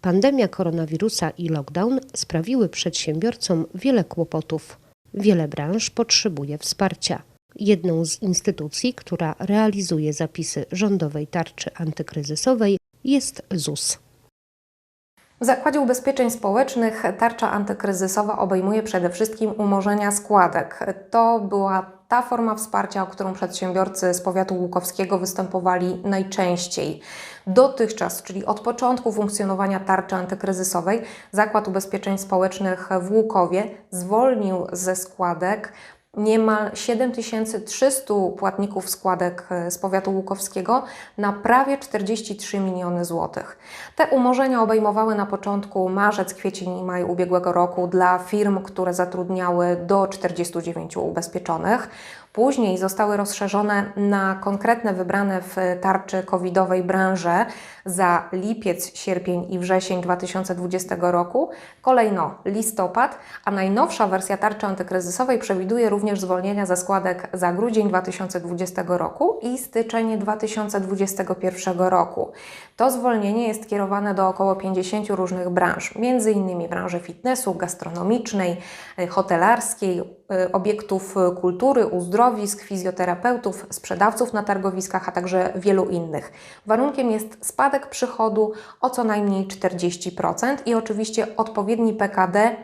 Pandemia koronawirusa i lockdown sprawiły przedsiębiorcom wiele kłopotów. Wiele branż potrzebuje wsparcia. Jedną z instytucji, która realizuje zapisy rządowej tarczy antykryzysowej jest ZUS. W Zakładzie Ubezpieczeń Społecznych tarcza antykryzysowa obejmuje przede wszystkim umorzenia składek. To była ta forma wsparcia, o którą przedsiębiorcy z powiatu łukowskiego występowali najczęściej. Dotychczas, czyli od początku funkcjonowania tarczy antykryzysowej, Zakład Ubezpieczeń Społecznych w Łukowie zwolnił ze składek niemal 7300 płatników składek z powiatu łukowskiego na prawie 43 miliony złotych. Te umorzenia obejmowały na początku marzec, kwiecień i maj ubiegłego roku dla firm, które zatrudniały do 49 ubezpieczonych. Później zostały rozszerzone na konkretne wybrane w tarczy covidowej branże za lipiec, sierpień i wrzesień 2020 roku, kolejno listopad, a najnowsza wersja tarczy antykryzysowej przewiduje również zwolnienia ze składek za grudzień 2020 roku i styczeń 2021 roku. To zwolnienie jest kierowane do około 50 różnych branż, m.in. branży fitnessu, gastronomicznej, hotelarskiej, obiektów kultury, uzdrowisk, fizjoterapeutów, sprzedawców na targowiskach, a także wielu innych. Warunkiem jest spadek przychodu o co najmniej 40% i oczywiście odpowiedni PKD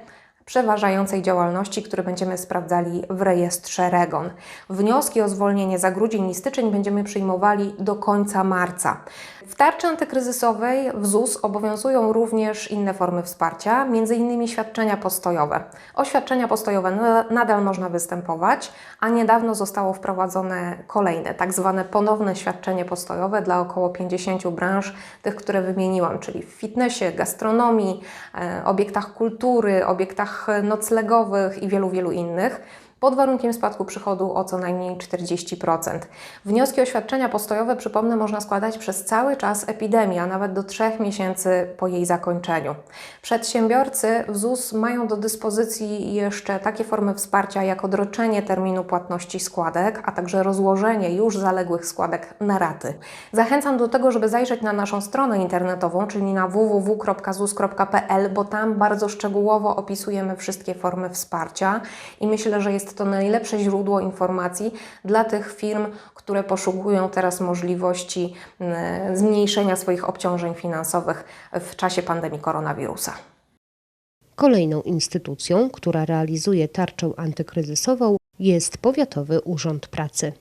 przeważającej działalności, który będziemy sprawdzali w rejestrze REGON. Wnioski o zwolnienie za grudzień i styczeń będziemy przyjmowali do końca marca. W tarczy antykryzysowej w ZUS obowiązują również inne formy wsparcia, m.in. świadczenia postojowe. O świadczenia postojowe nadal można występować, a niedawno zostało wprowadzone kolejne, tak zwane ponowne świadczenie postojowe dla około 50 branż, tych, które wymieniłam, czyli w fitnessie, gastronomii, obiektach kultury, obiektach noclegowych i wielu, wielu innych pod warunkiem spadku przychodu o co najmniej 40%. Wnioski o świadczenia postojowe, przypomnę, można składać przez cały czas epidemii, a nawet do 3 miesięcy po jej zakończeniu. Przedsiębiorcy w ZUS mają do dyspozycji jeszcze takie formy wsparcia jak odroczenie terminu płatności składek, a także rozłożenie już zaległych składek na raty. Zachęcam do tego, żeby zajrzeć na naszą stronę internetową, czyli na www.zus.pl, bo tam bardzo szczegółowo opisujemy wszystkie formy wsparcia i myślę, że jest to najlepsze źródło informacji dla tych firm, które poszukują teraz możliwości mm, zmniejszenia swoich obciążeń finansowych w czasie pandemii koronawirusa. Kolejną instytucją, która realizuje tarczę antykryzysową jest Powiatowy Urząd Pracy.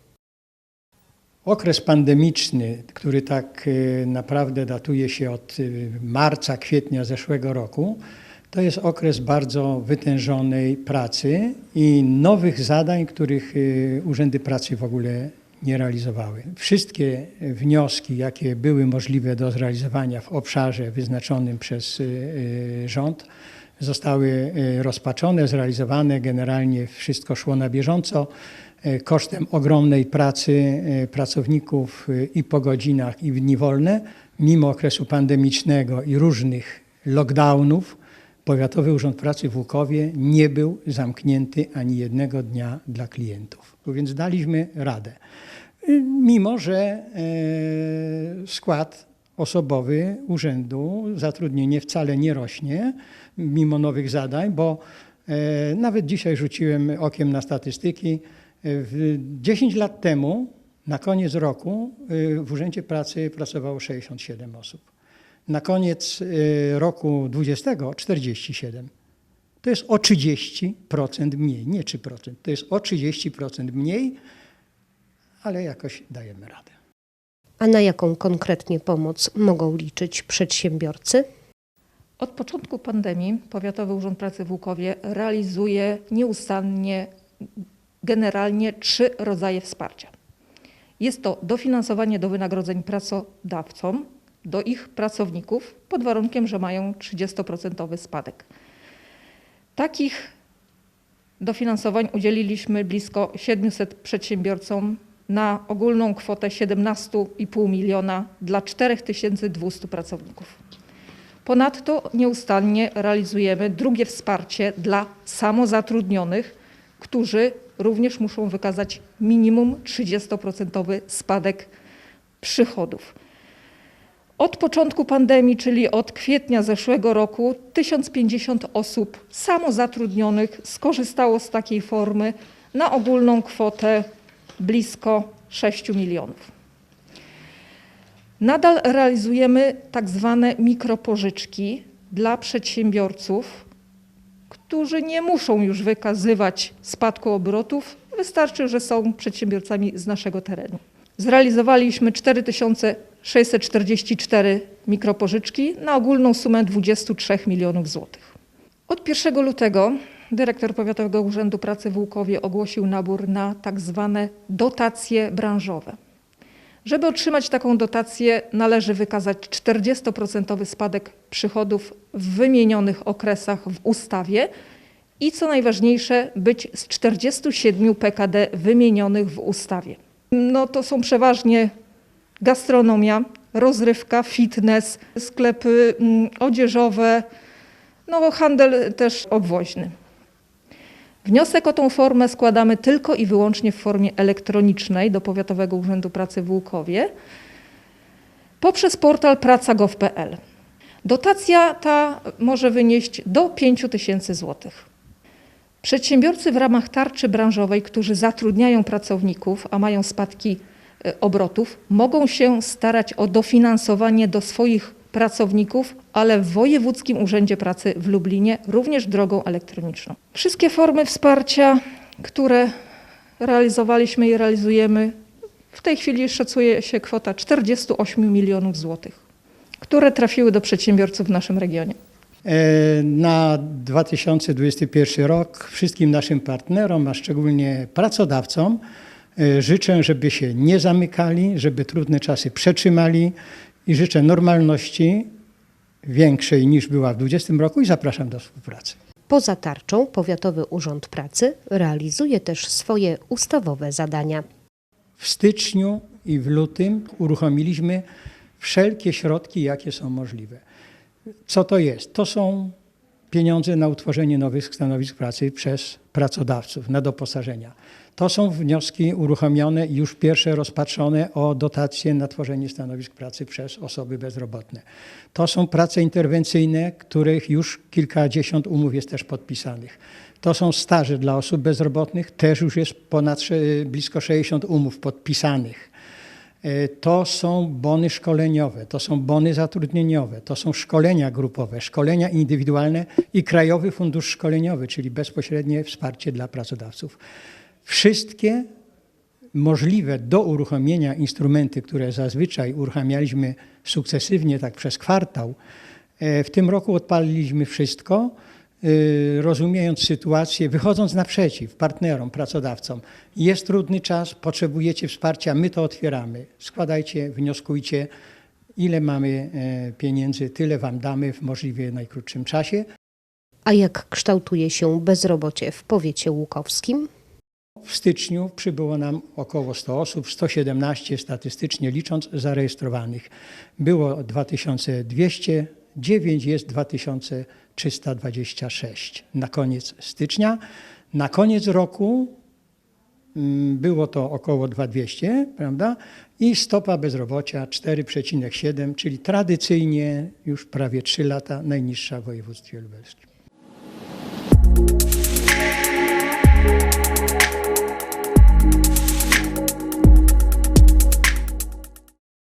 Okres pandemiczny, który tak y, naprawdę datuje się od y, marca, kwietnia zeszłego roku, to jest okres bardzo wytężonej pracy i nowych zadań, których y, urzędy pracy w ogóle nie realizowały. Wszystkie wnioski, jakie były możliwe do zrealizowania w obszarze wyznaczonym przez rząd, zostały rozpaczone, zrealizowane. Generalnie wszystko szło na bieżąco kosztem ogromnej pracy pracowników i po godzinach, i w dni wolne. Mimo okresu pandemicznego i różnych lockdownów, Powiatowy Urząd Pracy w Łukowie nie był zamknięty ani jednego dnia dla klientów. Więc daliśmy radę. Mimo, że skład osobowy urzędu, zatrudnienie wcale nie rośnie, mimo nowych zadań, bo nawet dzisiaj rzuciłem okiem na statystyki. 10 lat temu, na koniec roku, w Urzędzie Pracy pracowało 67 osób. Na koniec roku 20 47. To jest o 30% mniej, nie 3%. To jest o 30% mniej, ale jakoś dajemy radę. A na jaką konkretnie pomoc mogą liczyć przedsiębiorcy? Od początku pandemii Powiatowy Urząd Pracy w Łukowie realizuje nieustannie, generalnie trzy rodzaje wsparcia. Jest to dofinansowanie do wynagrodzeń pracodawcom, do ich pracowników, pod warunkiem, że mają 30% spadek. Takich dofinansowań udzieliliśmy blisko 700 przedsiębiorcom na ogólną kwotę 17,5 miliona dla 4200 pracowników. Ponadto nieustannie realizujemy drugie wsparcie dla samozatrudnionych, którzy również muszą wykazać minimum 30% spadek przychodów. Od początku pandemii, czyli od kwietnia zeszłego roku, 1050 osób samozatrudnionych skorzystało z takiej formy na ogólną kwotę blisko 6 milionów. Nadal realizujemy tak zwane mikropożyczki dla przedsiębiorców, którzy nie muszą już wykazywać spadku obrotów, wystarczy, że są przedsiębiorcami z naszego terenu. Zrealizowaliśmy 4644 mikropożyczki na ogólną sumę 23 milionów złotych. Od 1 lutego dyrektor Powiatowego Urzędu Pracy w Łukowie ogłosił nabór na tak zwane dotacje branżowe. Żeby otrzymać taką dotację, należy wykazać 40% spadek przychodów w wymienionych okresach w ustawie i co najważniejsze, być z 47 PKD wymienionych w ustawie. No to są przeważnie gastronomia, rozrywka, fitness, sklepy mm, odzieżowe, no handel też obwoźny. Wniosek o tą formę składamy tylko i wyłącznie w formie elektronicznej do Powiatowego Urzędu Pracy w Łukowie poprzez portal praca.gov.pl. Dotacja ta może wynieść do 5 tysięcy złotych. Przedsiębiorcy w ramach tarczy branżowej, którzy zatrudniają pracowników, a mają spadki obrotów, mogą się starać o dofinansowanie do swoich pracowników, ale w Wojewódzkim Urzędzie Pracy w Lublinie również drogą elektroniczną. Wszystkie formy wsparcia, które realizowaliśmy i realizujemy, w tej chwili szacuje się kwota 48 milionów złotych, które trafiły do przedsiębiorców w naszym regionie. E, Na 2021 rok wszystkim naszym partnerom, a szczególnie pracodawcom, e, życzę, żeby się nie zamykali, żeby trudne czasy przetrzymali i życzę normalności większej niż była w 2020 roku i zapraszam do współpracy. Poza tarczą Powiatowy Urząd Pracy realizuje też swoje ustawowe zadania. W styczniu i w lutym uruchomiliśmy wszelkie środki, jakie są możliwe. Co to jest? To są pieniądze na utworzenie nowych stanowisk pracy przez pracodawców, na doposażenia. To są wnioski uruchomione i już pierwsze rozpatrzone o dotacje na tworzenie stanowisk pracy przez osoby bezrobotne. To są prace interwencyjne, których już kilkadziesiąt umów jest też podpisanych. To są staże dla osób bezrobotnych, też już jest ponad blisko 60 umów podpisanych. E, To są bony szkoleniowe, to są bony zatrudnieniowe, to są szkolenia grupowe, szkolenia indywidualne i Krajowy Fundusz Szkoleniowy, czyli bezpośrednie wsparcie dla pracodawców. Wszystkie możliwe do uruchomienia instrumenty, które zazwyczaj uruchamialiśmy sukcesywnie, tak przez kwartał, e, w tym roku odpaliliśmy wszystko, rozumiejąc sytuację, wychodząc naprzeciw partnerom, pracodawcom. Jest trudny czas, potrzebujecie wsparcia, my to otwieramy. Składajcie, wnioskujcie, ile mamy e, pieniędzy, tyle wam damy w możliwie najkrótszym czasie. A jak kształtuje się bezrobocie w powiecie łukowskim? W styczniu przybyło nam około 100 osób, 117 statystycznie licząc zarejestrowanych. Było 2200, 9 jest 2326 na koniec stycznia. Na koniec roku mm, było to około 2200, prawda? I stopa bezrobocia 4,7, czyli tradycyjnie już prawie 3 lata najniższa w województwie lubelskim.